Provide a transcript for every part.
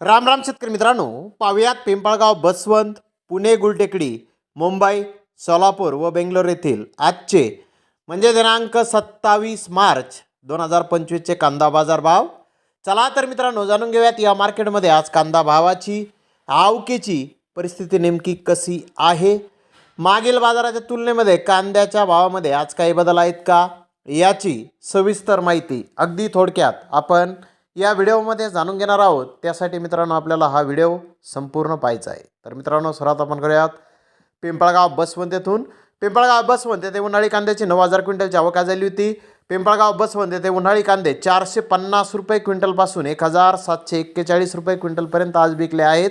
राम राम शेतकरी मित्रांनो पाहुयात पिंपळगाव बसवंत पुणे गुलटेकडी मुंबई सोलापूर व बेंगलोर येथील आजचे म्हणजे दिनांक सत्तावीस मार्च दोन हजार पंचवीसचे कांदा बाजार भाव. चला तर मित्रांनो जाणून घेऊयात या मार्केटमध्ये आज कांदा भावाची आवकेची परिस्थिती नेमकी कशी आहे? मागील बाजाराच्या तुलनेमध्ये कांद्याच्या भावामध्ये आज काही बदल आहेत का? याची सविस्तर माहिती अगदी थोडक्यात आपण या व्हिडिओमध्ये जाणून घेणार आहोत. त्यासाठी मित्रांनो आपल्याला हा व्हिडिओ संपूर्ण पाहायचा आहे. तर मित्रांनो सर्वात आपण करूयात. पिंपळगाव बसवंत येथून पिंपळगाव बसवंत येथे उन्हाळी कांद्याची नऊ हजार क्विंटलची आवक झाली होती. पिंपळगाव बसवंत येथे उन्हाळी कांदे चारशे पन्नास रुपये क्विंटलपासून एक हजार सातशे एक्केचाळीस रुपये क्विंटलपर्यंत आज विकले आहेत.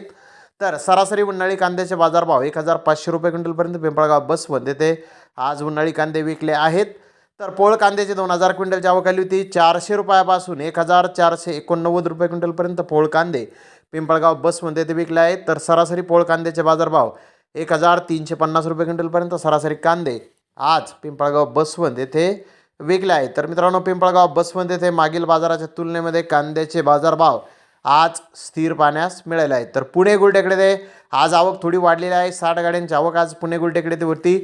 तर सरासरी उन्हाळी कांद्याचे बाजारभाव एक हजार पाचशे रुपये क्विंटलपर्यंत पिंपळगाव बसवंत येथे आज उन्हाळी कांदे विकले आहेत. तर पोळ कांद्याची दोन हजार क्विंटलची आवक आली होती. चारशे रुपयापासून एक हजार चारशे एकोणनव्वद रुपये क्विंटलपर्यंत पोळ कांदे. पिंपळगाव बसमध्ये ते विकले आहेत. तर सरासरी पोळ कांद्याचे बाजारभाव एक हजार तीनशे पन्नास रुपये क्विंटलपर्यंत सरासरी कांदे आज पिंपळगाव बसवंत येथे विकले आहेत. तर मित्रांनो पिंपळगाव बसवंत येथे मागील बाजाराच्या तुलनेमध्ये कांद्याचे बाजारभाव आज स्थिर पाहण्यास मिळाले आहेत. तर पुणे गुलटेकडे ते आज आवक थोडी वाढलेली आहे. साठ गाड्यांची आवक आज पुणे गुलटेकडे ते वरती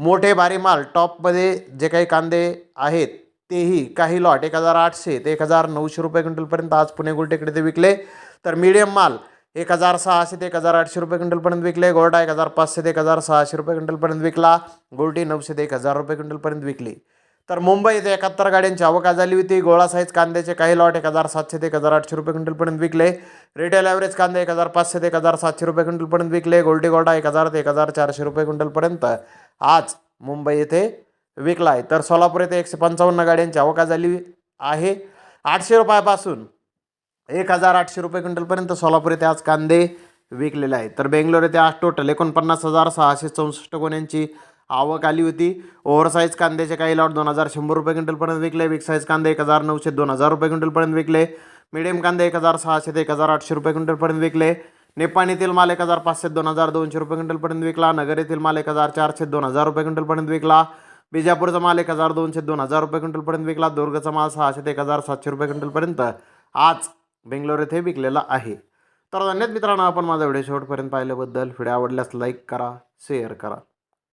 मोठे भारी माल टॉपमध्ये जे काही कांदे आहेत तेही काही लॉट एक हजार आठशे ते एक हजार नऊशे रुपये क्विंटलपर्यंत आज पुणे गुलटेकडे ते विकले तर मीडियम माल एक हजार सहाशे ते एक हजार आठशे रुपये क्विंटलपर्यंत विकले गोरडा एक हजार पाचशे ते एक हजार सहाशे रुपये क्विंटलपर्यंत विकला गोल्डी नऊशे ते एक हजार रुपये क्विंटलपर्यंत विकली तर मुंबई इथे एकाहत्तर गाड्यांची आवक आज झाली होती गोळा साईज कांद्याचे काही लॉट एक हजार सातशे ते एक हजार आठशे रुपये क्विंटलपर्यंत विकले रिटेल ॲव्हरेज कांदे एक हजार पाचशे ते एक हजार सातशे रुपये क्विंटलपर्यंत विकले गोल्टी गोडा एक हजार ते एक हजार चारशे रुपये क्विंटलपर्यंत आज मुंबई येथे विकला आहे. तर सोलापूर येथे एकशे पंचावन्न गाड्यांची आवक झाली आहे. आठशे रुपयापासून एक हजार आठशे रुपये क्विंटलपर्यंत सोलापूर येथे आज कांदे विकलेले आहेत. तर बेंगलोर येथे आज टोटल एकोणपन्नास हजार सहाशे चौसष्ट गोण्यांची आवक आली होती. ओव्हरसाईज कांद्याचे काही लॉट दोन हजार शंभर रुपये क्विंटलपर्यंत विकले. बिग साईज कांदे एक हजार नऊशे दोन हजार रुपये क्विंटलपर्यंत विकले. मिडियम कांदे एक हजार सहाशे ते एक हजार आठशे रुपये क्विंटलपर्यंत विकले. नेपाळ येथील माल एक हजार पाचशे दोन हजार दोनशे रुपये क्विंटलपर्यंत विकला. नगर येथील माल एक हजार चारशे दोन हजार रुपये क्विंटलपर्यंत विकला. बिजापूरचा माल एक हजार दोनशे दोन हजार रुपये क्विंटलपर्यंत विकला. दुर्गचा माल सहाशे ते एक हजार सातशे रुपये क्विंटलपर्यंत आज बेंगलोर येथे विकलेला आहे. तर धन्यवाद मित्रांनो आपण माझा व्हिडिओ शेवटपर्यंत पाहिल्याबद्दल. व्हिडिओ आवडल्यास लाईक करा शेअर करा.